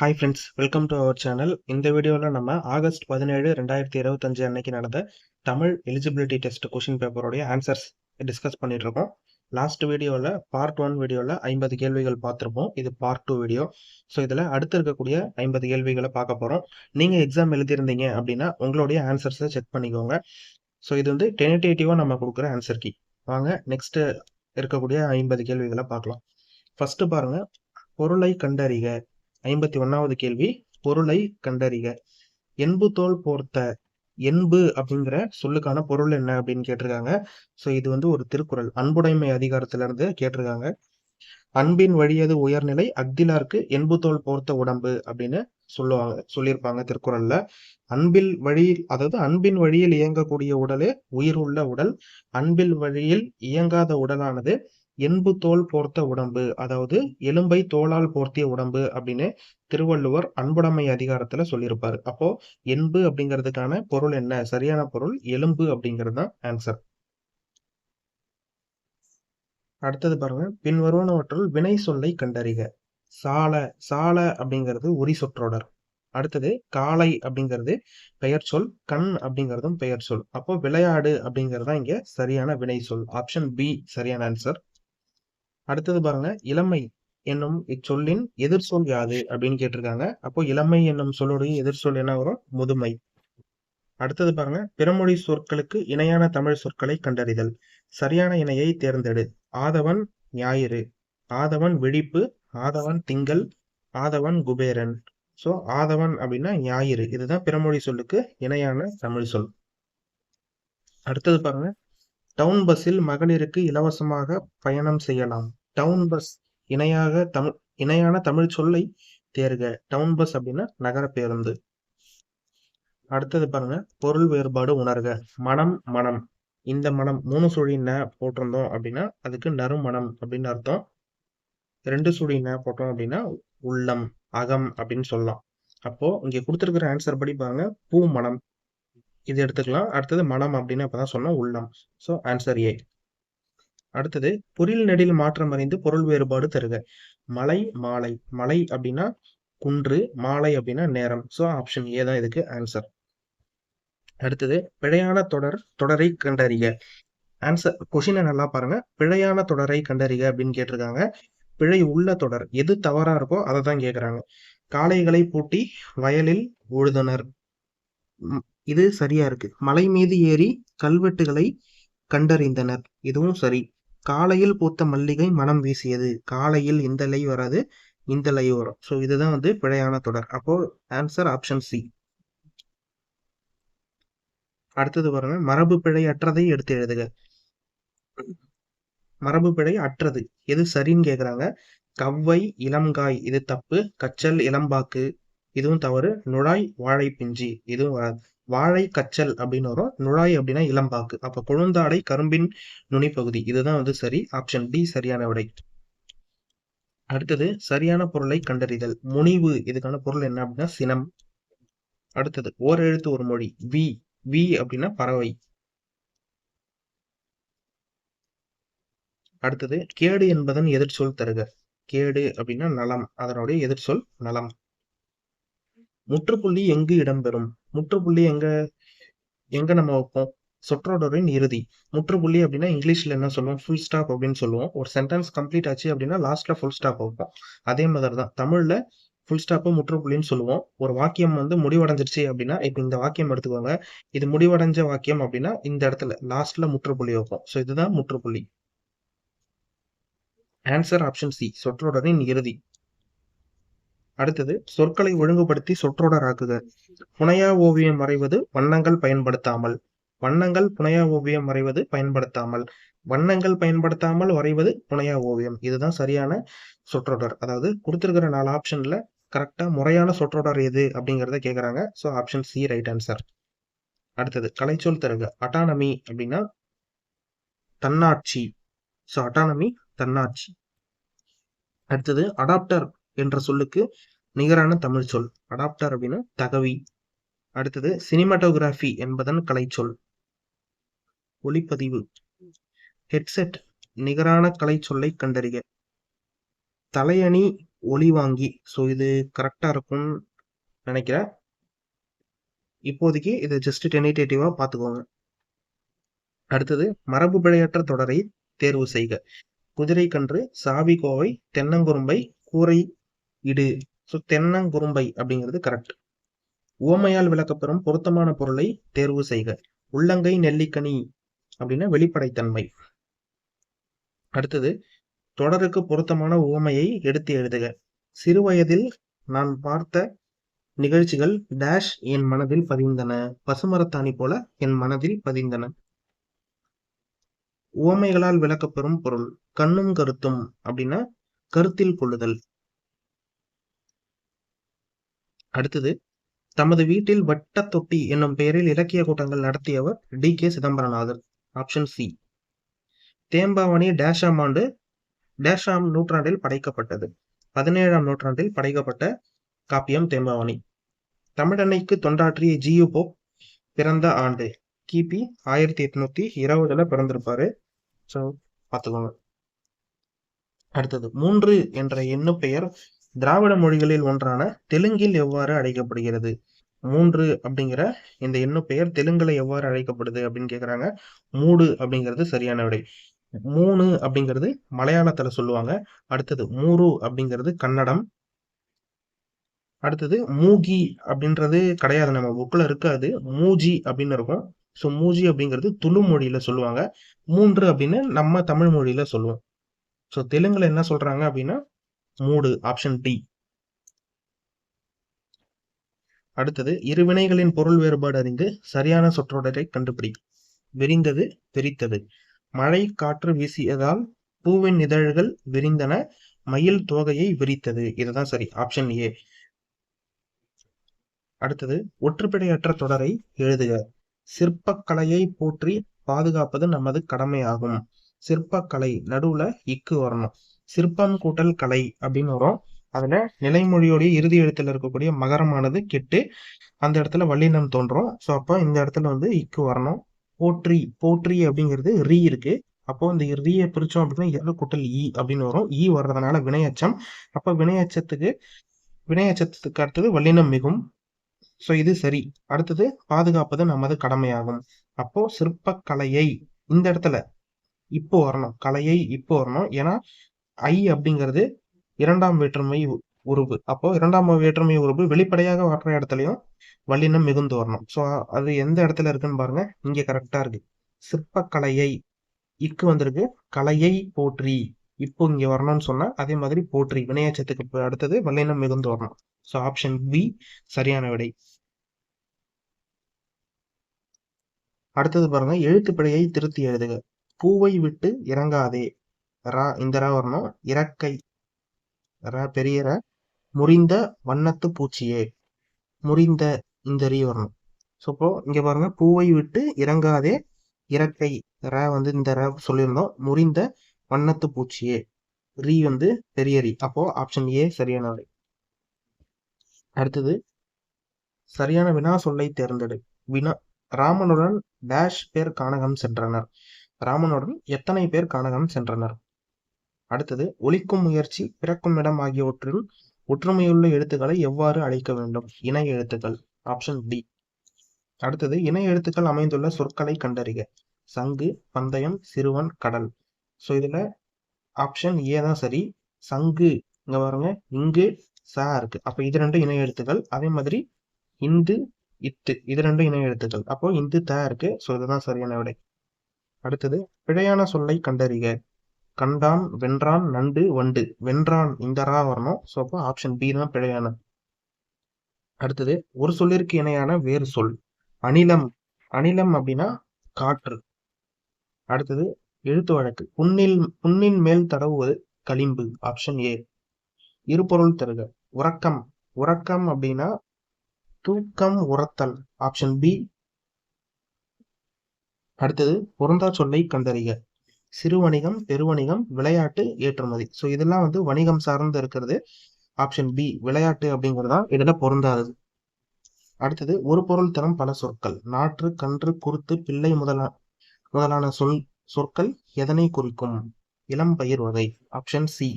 Hi friends welcome to our channel இந்த வீடியோவில் நம்ம ஆகஸ்ட் பதினேழு ரெண்டாயிரத்தி இருபத்தஞ்சு அன்னைக்கு நடந்த தமிழ் எலிஜிபிலிட்டி டெஸ்ட் கொஷின் பேப்பருடைய ஆன்சர்ஸ் டிஸ்கஸ் பண்ணிட்டு இருக்கோம் லாஸ்ட் வீடியோவில் பார்ட் ஒன் வீடியோவில் ஐம்பது கேள்விகள் பார்த்துருப்போம். இது பார்ட் டூ வீடியோ ஸோ இதில் அடுத்து இருக்கக்கூடிய ஐம்பது கேள்விகளை பார்க்க போகிறோம் நீங்கள் எக்ஸாம் எழுதியிருந்தீங்க அப்படின்னா உங்களுடைய ஆன்சர்ஸை செக் பண்ணிக்கோங்க. ஸோ இது வந்து டெனிடேட்டிவாக நம்ம கொடுக்குற ஆன்சர் கீ வாங்க நெக்ஸ்ட்டு இருக்கக்கூடிய ஐம்பது கேள்விகளை பார்க்கலாம். ஃபஸ்ட்டு பாருங்கள் பொருளை கண்டறிக. ஐம்பத்தி ஒன்னாவது கேள்வி பொருளை கண்டறிக. என்பு தோல் போர்த்த என்பு அப்படிங்கிற சொல்லுக்கான பொருள் என்ன அப்படின்னு கேட்டிருக்காங்க. ஸோ இது வந்து ஒரு திருக்குறள். அன்புடைமை அதிகாரத்துல இருந்து கேட்டிருக்காங்க. அன்பின் வழியது உயர்நிலை அக்திலாருக்கு என்பு தோல் போர்த்த உடம்பு அப்படின்னு சொல்லுவாங்க சொல்லியிருப்பாங்க திருக்குறள்ல. அன்பில் வழியில் அதாவது அன்பின் வழியில் இயங்கக்கூடிய உடலே உயிர் உள்ள உடல் அன்பில் வழியில் இயங்காத உடலானது. என்பு தோல் போர்த்த உடம்பு அதாவது எலும்பை தோளால் போர்த்திய உடம்பு அப்படின்னு திருவள்ளுவர் அன்புடைமை அதிகாரத்துல சொல்லியிருப்பாரு. அப்போ என்பு அப்படிங்கிறதுக்கான பொருள் என்ன? சரியான பொருள் எலும்பு அப்படிங்கிறது தான் ஆன்சர் அடுத்தது பாருங்க. பின்வருவனவற்றுள் வினை சொல்லை கண்டறிக. சால சால அப்படிங்கிறது உரி சொற்றொடர். அடுத்தது காளை அப்படிங்கிறது பெயர் சொல் கண் அப்படிங்கிறதும் பெயர் சொல். அப்போ விளையாடு அப்படிங்கிறது தான் இங்க சரியான வினை சொல். ஆப்ஷன் பி சரியான ஆன்சர் அடுத்தது பாருங்க இளமை என்னும் இச்சொல்லின் எதிர்சொல் யாது அப்படின்னு கேட்டிருக்காங்க. அப்போ இளமை என்னும் சொல்லுடைய எதிர்சொல் என்ன வரும்? முதுமை. அடுத்தது பாருங்க பிறமொழி சொற்களுக்கு இணையான தமிழ் சொற்களை கண்டறிதல். சரியான இணையை தேர்ந்தெடு. ஆதவன் ஞாயிறு. ஆதவன் விழிப்பு ஆதவன் திங்கள் ஆதவன் குபேரன். சோ ஆதவன் அப்படின்னா ஞாயிறு. இதுதான் பிறமொழி சொல்லுக்கு இணையான தமிழ் சொல். அடுத்தது பாருங்க டவுன் பஸ்ஸில் மகளிருக்கு இலவசமாக பயணம் செய்யலாம். டவுன் பஸ் இணையாக தமிழ் இணையான தமிழ் சொல்லை தேர்க. டவுன் பஸ் அப்படின்னா நகர பேருந்து. அடுத்தது பாருங்க பொருள் வேறுபாடு உணர்க. மனம் மனம். இந்த மனம் மூணு சுழி போட்டிருந்தோம் அப்படின்னா அதுக்கு நறுமணம் அப்படின்னு அர்த்தம். ரெண்டு சுழி போட்டோம் அப்படின்னா உள்ளம் அகம் அப்படின்னு சொல்லலாம். அப்போ இங்க கொடுத்துருக்கிற ஆன்சர் படி பாருங்க பூ மனம் இது எடுத்துக்கலாம். அடுத்தது மனம் அப்படின்னு அப்பதான் சொன்னோம் உள்ளம். ஸோ ஆன்சர் ஏ அடுத்தது பொருள் நெடில் மாற்றம் அறிந்து பொருள் வேறுபாடு தருக. மலை மாலை. மலை அப்படின்னா குன்று மாலை அப்படின்னா நேரம். ஸோ ஆப்ஷன் ஏ தான் இதுக்கு ஆன்சர் அடுத்தது பிழையான தொடர் தொடரை கண்டறிக. ஆன்சர் கொஷினை நல்லா பாருங்க. பிழையான தொடரை கண்டறிக அப்படின்னு கேட்டிருக்காங்க. பிழை உள்ள தொடர் எது தவறா இருக்கோ அதை தான் கேட்குறாங்க காளைகளை பூட்டி வயலில் உழுதனர் இது சரியா இருக்கு. மலை மீது ஏறி கல்வெட்டுகளை கண்டறிந்தனர். இதுவும் சரி. காலையில் பூத்த மல்லிகை மனம் வீசியது. காலையில் இந்த லை வராது இந்த லை வரும். ஸோ இதுதான் வந்து பிழையான தொடர். அப்போ ஆன்சர் ஆப்ஷன் சி அடுத்தது பாருங்க. மரபு பிழை அற்றதை எடுத்து எழுதுக. மரபு பிழை அற்றது. எது சரின்னு கேக்குறாங்க? கவ்வை இளம்காய். இது தப்பு. கச்சல் இளம்பாக்கு. இதுவும் தவறு. நுழாய் வாழை பிஞ்சி இதுவும் வராது. வாழை கச்சல் அப்படின்னு வரும். நுழாய் அப்படின்னா இளம்பாக்கு. அப்ப கொழுந்தாடை கரும்பின் நுனிப்பகுதி. இதுதான் வந்து சரி ஆப்ஷன் டி சரியான விடை. அடுத்தது சரியான பொருளை கண்டறிதல். முனிவு. இதுக்கான பொருள் என்ன அப்படின்னா சினம். அடுத்தது ஓர் எழுத்து ஒரு மொழி. வி. வி அப்படின்னா பறவை. அடுத்தது கேடு என்பதன் எதிர்ச்சொல் தருக. கேடு அப்படின்னா நலம். அதனுடைய எதிர்ச்சொல் நலம். முற்றுப்புள்ளி எங்கு இடம்பெறும்? முற்றுப்புள்ளி எங்க எங்க நம்ம வைப்போம்? சொற்றொடரின் இறுதி. முற்றுப்புள்ளி அப்படின்னா இங்கிலீஷ்ல என்ன சொல்லுவோம்? ஃபுல் ஸ்டாப் அப்படின்னு சொல்லுவோம். ஒரு சென்டென்ஸ் கம்ப்ளீட் ஆச்சு அப்படின்னா லாஸ்ட்ல ஃபுல் ஸ்டாப் வைப்போம். அதே மாதிரி தான். தமிழ்ல ஃபுல் ஸ்டாப்பு முற்றுப்புள்ளின்னு சொல்லுவோம். ஒரு வாக்கியம் வந்து முடிவடைஞ்சிருச்சு அப்படின்னா இப்போ இந்த வாக்கியம் எடுத்துக்கோங்க. இது முடிவடைஞ்ச வாக்கியம் அப்படின்னா இந்த இடத்துல லாஸ்ட்ல முற்றுப்புள்ளி வைப்போம். ஸோ இதுதான் முற்றுப்புள்ளி. ஆன்சர் ஆப்ஷன் சி சொற்றொடரின் இறுதி. அடுத்தது சொற்களை ஒழுங்குபடுத்தி சொற்றொடர் ஆக்குக புனையா ஓவியம் வரைவது வண்ணங்கள் பயன்படுத்தாமல். வண்ணங்கள் புனையா ஓவியம் வரைவது பயன்படுத்தாமல். வண்ணங்கள் பயன்படுத்தாமல் வரைவது புனையா ஓவியம். இதுதான் சரியான சொற்றொடர். அதாவது கொடுத்துருக்கிற நாலு ஆப்ஷன்ல கரெக்டா முறையான சொற்றொடர் எது அப்படிங்கிறத கேட்குறாங்க so option C right answer அடுத்தது கலைச்சொல் தருக. அட்டானமி அப்படின்னா தன்னாட்சி. ஸோ அட்டானமி தன்னாட்சி. அடுத்தது அடாப்டர் என்ற சொல்லுக்கு நிகரான தமிழ் சொல். அடாப்டர் அப்படின்னா தகவி. அடுத்தது சினிமாட்டோகிராஃபி என்பதன் கலைச்சொல். ஒளிப்பதிவு. ஹெட்செட் நிகரான கலை சொல்லை கண்டறிக. தலையணி ஒளிவாங்கி ஸோ இது கரெக்டாக இருக்கும்னு நினைக்கிறேன். இப்போதைக்கு இதை ஜஸ்ட் டெனிடேட்டிவாக பார்த்துக்கோங்க. அடுத்தது மரபு பிழையற்ற தொடரை தேர்வு செய்க. குதிரை கன்று சாவி கோவை தென்னங்குறும்பை கூரை இடு. ஸோ தென்னங்குறும்பை அப்படிங்கிறது கரெக்ட் உவமையால் விளக்கப்பெறும் பொருத்தமான பொருளை தேர்வு செய்க. உள்ளங்கை நெல்லிக்கனி அப்படின்னா வெளிப்படைத்தன்மை. அடுத்தது தொடருக்கு பொருத்தமான உவமையை எடுத்து எழுதுக. சிறுவயதில் நான் பார்த்த நிகழ்ச்சிகள் டேஷ் என் மனதில் பதிந்தன. பசுமரத்தாணி போல என் மனதில் பதிந்தன. உவமைகளால் விளக்கப்பெறும் பொருள் கண்ணும் கருத்தும் அப்படின்னா கருத்தில் கொள்ளுதல். அடுத்தது தமது வீட்டில் வட்ட தொட்டி என்னும் பெயரில் இலக்கிய கூட்டங்கள் நடத்தியவர் T. K. Chidambaranathar. Option C Thembavani டேஷாம் ஆண்டு டேஷாம் நூற்றாண்டில் படைக்கப்பட்டது. பதினேழாம் நூற்றாண்டில் படைக்கப்பட்ட காப்பியம் தேம்பாவணி. தமிழன்னைக்கு தொண்டாற்றிய ஜியு போப் பிறந்த ஆண்டு. கிபி ஆயிரத்தி எட்நூத்தி இருபதுல பிறந்திருப்பாரு. ஸோ பார்த்துக்கோங்க. அடுத்தது மூன்று என்ற எண்ணு பெயர் திராவிட மொழிகளில் ஒன்றான தெலுங்கில் எவ்வாறு அழைக்கப்படுகிறது? மூன்று அப்படிங்கிற இந்த எண்ணு பெயர் தெலுங்குல எவ்வாறு அழைக்கப்படுது அப்படின்னு கேக்குறாங்க. மூடு அப்படிங்கிறது சரியான விடை. மூணு அப்படிங்கிறது மலையாளத்துல சொல்லுவாங்க. அடுத்தது மூரு அப்படிங்கிறது கன்னடம். அடுத்தது மூகி அப்படின்றது கிடையாது. நம்ம புக்கில் இருக்காது. மூஜி அப்படின்னு இருக்கும். ஸோ மூஜி அப்படிங்கிறது துளு மொழியில சொல்லுவாங்க. மூன்று அப்படின்னு நம்ம தமிழ் மொழியில சொல்லுவோம். ஸோ தெலுங்குல என்ன சொல்றாங்க அப்படின்னா மூடு ஆப்ஷன் டி அடுத்தது இரு வினைகளின் பொருள் வேறுபாடு அறிந்து சரியான சொற்றொடரை கண்டுபிடி. விரிந்தது விரித்தது மழை காற்று வீசியதால் பூவின் இதழ்கள் விரிந்தன மயில் தோகையை விரித்தது. இதுதான் சரி ஆப்ஷன் ஏ அடுத்தது ஒற்றுப்பிடையற்ற தொடரை எழுதுக. சிற்பக்கலையை போற்றி பாதுகாப்பது நமது கடமையாகும். சிற்பக்கலை நடுவுல இக்கு வரணும். சிற்பம் கூட்டல் கலை அப்படின்னு வரும். அதுல நிலைமொழியோடைய இறுதி எழுத்துல இருக்கக்கூடிய மகரமானது கெட்டு அந்த இடத்துல வல்லினம் தோன்றும். ஸோ அப்போ இந்த இடத்துல வந்து இக்கு வரணும். போற்றி போற்றி அப்படிங்கிறது ரீ இருக்கு. அப்போ இந்த ரீயை பிரிச்சோம் அப்படின்னா எரு கூட்டல் ஈ அப்படின்னு வரும். ஈ வர்றதுனால வினையச்சம். அப்போ வினையச்சத்துக்கு வினையச்சத்துக்கு அடுத்தது வல்லினம் மிகும். ஸோ இது சரி. அடுத்தது பாதுகாப்பது நமது கடமையாகும். அப்போ சிற்பக்கலையை இந்த இடத்துல இப்போ வரணும். கலையை இப்போ வரணும். ஏன்னா ஐ அப்படிங்கிறது இரண்டாம் வேற்றுமை உருவு. அப்போ இரண்டாம் வேற்றுமை உருவு வெளிப்படையாக வர்ற இடத்துலையும் வல்லினம் மிகுந்து வரணும். ஸோ அது எந்த இடத்துல இருக்குன்னு பாருங்க. இங்கே கரெக்டாக இருக்கு. சிற்பக்கலையை இக்கு வந்திருக்கு. கலையை போற்றி. இப்போ இங்க வரணும்னு சொன்னா அதே மாதிரி போற்றி. வினையாச்சத்துக்கு அடுத்தது வல்லினம் மிகுந்து வரணும். ஸோ ஆப்ஷன் பி சரியான விடை. அடுத்தது பாருங்க. எழுத்துப்பிழையை திருத்தி எழுதுக. பூவை விட்டு இறங்காதே. ரா இந்த ரா வரணும். இறக்கை ரா பெரிய ர. முறிந்த வண்ணத்து பூச்சியே. முறிந்த இந்த ரீ வரணும். ஸோ இப்போ இங்க பாருங்க பூவை விட்டு இறங்காதே. இறக்கை ர வந்து இந்த ர சொல்லியிருந்தோம். முறிந்த வண்ணத்து பூச்சியே. ரீ வந்து பெரிய ரீ. அப்போ ஆப்ஷன் ஏ சரியான விடை அடுத்தது சரியான வினா சொல்லை தேர்ந்தெடு. வினா ராமனுடன் டேஷ் பேர் கானகம் சென்றனர். ராமனுடன் எத்தனை பேர் கானகம் சென்றனர்? அடுத்தது ஒழிக்கும் முயற்சி பிறக்கும் இடம் ஆகியவற்றில் ஒற்றுமையுள்ள எழுத்துக்களை எவ்வாறு அழைக்க வேண்டும்? இணை எழுத்துக்கள் ஆப்ஷன் டி அடுத்தது இணை எழுத்துக்கள் அமைந்துள்ள சொற்களை கண்டறிக. சங்கு பந்தயம் சிறுவன் கடல். ஸோ இதுல ஆப்ஷன் ஏ தான் சரி. சங்கு இங்க பாருங்க இங்கு சா இருக்கு. அப்ப இது ரெண்டு இணை எழுத்துக்கள். அதே மாதிரி இந்து இத்து. இது ரெண்டும் இணை எழுத்துக்கள். அப்போ இந்து த இருக்கு. ஸோ இதுதான் சரியான விடை. அடுத்தது பிழையான சொல்லை கண்டறிக. கண்டான் வென்றான் நண்டு வண்டு. வென்றான் இந்த ரா வரணும். ஸோ அப்போ ஆப்ஷன் பி தான் பிழையான. அடுத்தது ஒரு சொல்லிற்கு இணையான வேறு சொல். அனிலம் அனிலம் அப்படின்னா காற்று. அடுத்தது எழுத்து வழக்கு. புண்ணில் புண்ணின் மேல் தடவுவது களிம்பு. ஆப்ஷன் ஏ இருபொருள் தருக. உறக்கம். உறக்கம் அப்படின்னா தூக்கம் உரத்தல் ஆப்ஷன் பி அடுத்தது பொருந்தா சொல்லை கண்டறிக. சிறு வணிகம் பெருவணிகம் விளையாட்டு ஏற்றுமதி. ஸோ இதெல்லாம் வந்து வணிகம் சார்ந்து இருக்கிறது. ஆப்ஷன் பி விளையாட்டு அப்படிங்கிறது தான் இதுல பொருந்தாதது. அடுத்தது ஒரு பொருள் தரும் பல சொற்கள். நாற்று கன்று குருத்து பிள்ளை முதலா முதலான சொல் சொற்கள் எதனை குறிக்கும்? இளம் பயிர் வகை. ஆப்ஷன் சி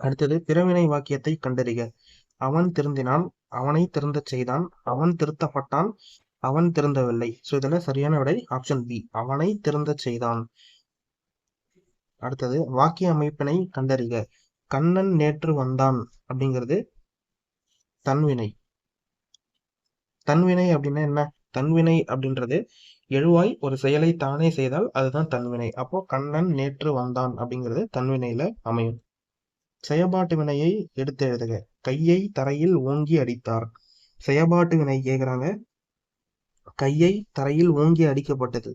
அடுத்தது பிறவினை வாக்கியத்தை கண்டறிக. அவன் திருந்தினான் அவனை திருந்தச் செய்தான். அவன் திருத்தப்பட்டான். அவன் திருந்தவில்லை. ஸோ இதில் சரியான விடை. ஆப்ஷன் பி அவனை திறந்த செய்தான். அடுத்தது வாக்கிய அமைப்பினை கண்டறிக. கண்ணன் நேற்று வந்தான் அப்படிங்கிறது தன்வினை தன்வினை அப்படின்னா என்ன? தன்வினை அப்படின்றது எழுவாய் ஒரு செயலை தானே செய்தால் அதுதான் தன்வினை அப்போ கண்ணன் நேற்று வந்தான் அப்படிங்கிறது தன்வினையில அமையும். செயபாட்டு வினையை எடுத்து எழுதுக. கையை தரையில் ஓங்கி அடித்தார். செயபாட்டு வினை கேட்குறாங்க கையை தரையில் ஓங்கி அடிக்கப்பட்டது.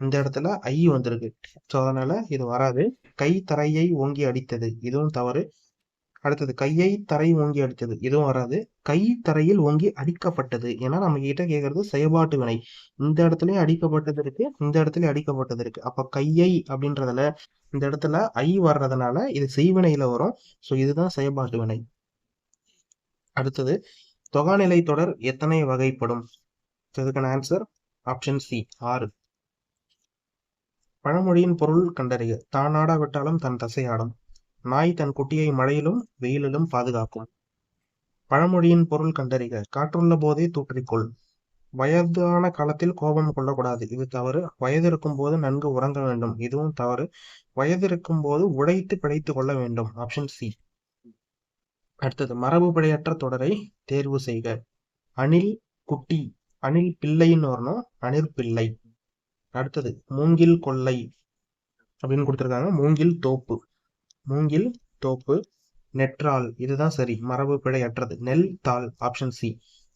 இந்த இடத்துல ஐ வந்திருக்கு. ஸோ அதனால இது வராது. கை தரையை ஓங்கி அடித்தது. இதுவும் தவறு. அடுத்தது கையை தரை ஓங்கி அடித்தது. இதுவும் வராது. கை தரையில் ஓங்கி அடிக்கப்பட்டது. ஏன்னா நம்ம கிட்ட கேட்கறது செயல்பாட்டு வினை. இந்த இடத்துலயும் அடிக்கப்பட்டது இருக்கு இந்த இடத்துலயும் அடிக்கப்பட்டது இருக்கு. அப்ப கையை அப்படின்றதுல இந்த இடத்துல ஐ வர்றதுனால இது செய்வினையில வரும். ஸோ இதுதான் செயல்பாட்டு வினை. அடுத்தது தொகாநிலை தொடர் எத்தனை வகைப்படும்? இதுக்கான ஆன்சர் ஆப்ஷன் சி ஆறு. பழமொழியின் பொருள் கண்டறிக. தானாடாவிட்டாலும் தன் தசையாடும் நாய் தன் குட்டியை மழையிலும் வெயிலிலும் பாதுகாக்கும். பழமொழியின் பொருள் கண்டறிக. காற்றுள்ள போதே தூற்றிக்கொள். வயதான காலத்தில் கோபம் கொள்ளக்கூடாது. இது தவறு. வயது இருக்கும் போது நன்கு உறங்க வேண்டும். இதுவும் தவறு. வயது இருக்கும் போது உழைத்து பிழைத்து கொள்ள வேண்டும். ஆப்ஷன் சி அடுத்தது மரபு பிழையற்ற தொடரை தேர்வு செய்க. அணில் குட்டி. அணில் பிள்ளைன்னு வரணும். அணில் பிள்ளை. அடுத்தது மூங்கில் கொள்ளை அப்படின்னு கொடுத்துருக்காங்க. மூங்கில் தோப்பு. மூங்கில் தோப்பு நெற்றால். இதுதான் சரி. மரபு பிழையற்றது நெல் தாள் ஆப்ஷன் சி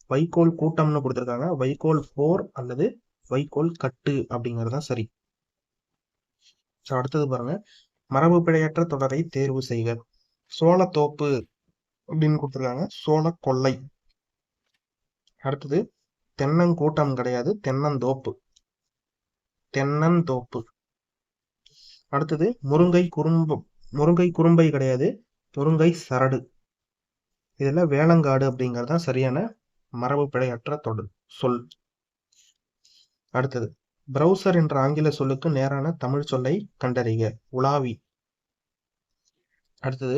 வைக்கோல் கூட்டம்னு கொடுத்துருக்காங்க. வைக்கோல் போர் அல்லது வைக்கோல் கட்டு அப்படிங்கிறது தான் சரி அடுத்தது பாருங்க. மரபு பிழையற்ற தொடரை தேர்வு செய்க. சோளத்தோப்பு அப்படின்னு கொடுத்துருக்காங்க. சோள கொள்ளை. அடுத்தது தென்னங்கூட்டம் கிடையாது. தென்னந்தோப்பு. தென்னந்தோப்பு. அடுத்தது முருங்கை குறும்பம் முருங்கை குறும்பை கிடையாது. முருங்கை சரடு. இதுல வேளங்காடு அப்படிங்கிறது தான் சரியான மரபு பிழையற்ற தொடர் சொல். அடுத்தது பிரவுசர் என்ற ஆங்கில சொல்லுக்கு நேரான தமிழ் சொல்லை கண்டறிக. உலாவி. அடுத்தது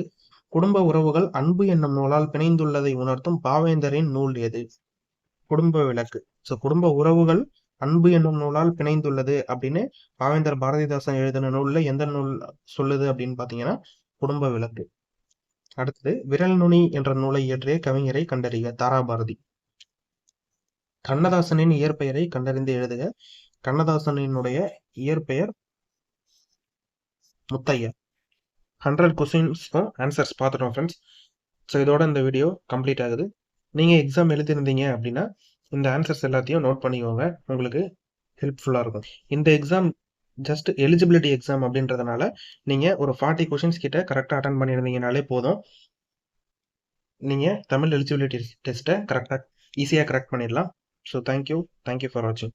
குடும்ப உறவுகள் அன்பு என்னும் நூலால் பிணைந்துள்ளதை உணர்த்தும் பாவேந்தரின் நூல் எது? குடும்ப விளக்கு. ஸோ குடும்ப உறவுகள் அன்பு என்னும் நூலால் பிணைந்துள்ளது அப்படின்னு பாவேந்தர் பாரதிதாசன் எழுதின நூல்ல எந்த நூல் சொல்லுது அப்படின்னு பாத்தீங்கன்னா குடும்ப விளக்கு. அடுத்தது விரல் நுனி என்ற நூலை இயற்றிய கவிஞரை கண்டறிக தாராபாரதி. கண்ணதாசனின் இயற்பெயரை கண்டறிந்து எழுதுக. கண்ணதாசனினுடைய இயற்பெயர் முத்தையா. ஹண்ட்ரட் கொஸ்டின்ஸ்க்கும் ஆன்சர்ஸ் பார்த்துட்டோம் ஃப்ரெண்ட்ஸ் ஸோ இதோட இந்த வீடியோ கம்ப்ளீட் ஆகுது. நீங்கள் எக்ஸாம் எழுதியிருந்தீங்க அப்படின்னா இந்த ஆன்சர்ஸ் எல்லாத்தையும் நோட் பண்ணிக்கோங்க. உங்களுக்கு ஹெல்ப்ஃபுல்லாக இருக்கும். இந்த எக்ஸாம் ஜஸ்ட் எலிஜிபிலிட்டி எக்ஸாம் அப்படின்றதுனால நீங்கள் ஒரு ஃபார்ட்டி கொஷின்ஸ் கிட்ட கரெக்டாக அட்டன் பண்ணியிருந்தீங்கனாலே போதும். நீங்கள் தமிழ் எலிஜிபிலிட்டி டெஸ்ட்டை கரெக்டாக ஈஸியாக கரெக்ட் பண்ணிடலாம். ஸோ தேங்க்யூ தேங்க்யூ ஃபார் வாட்சிங்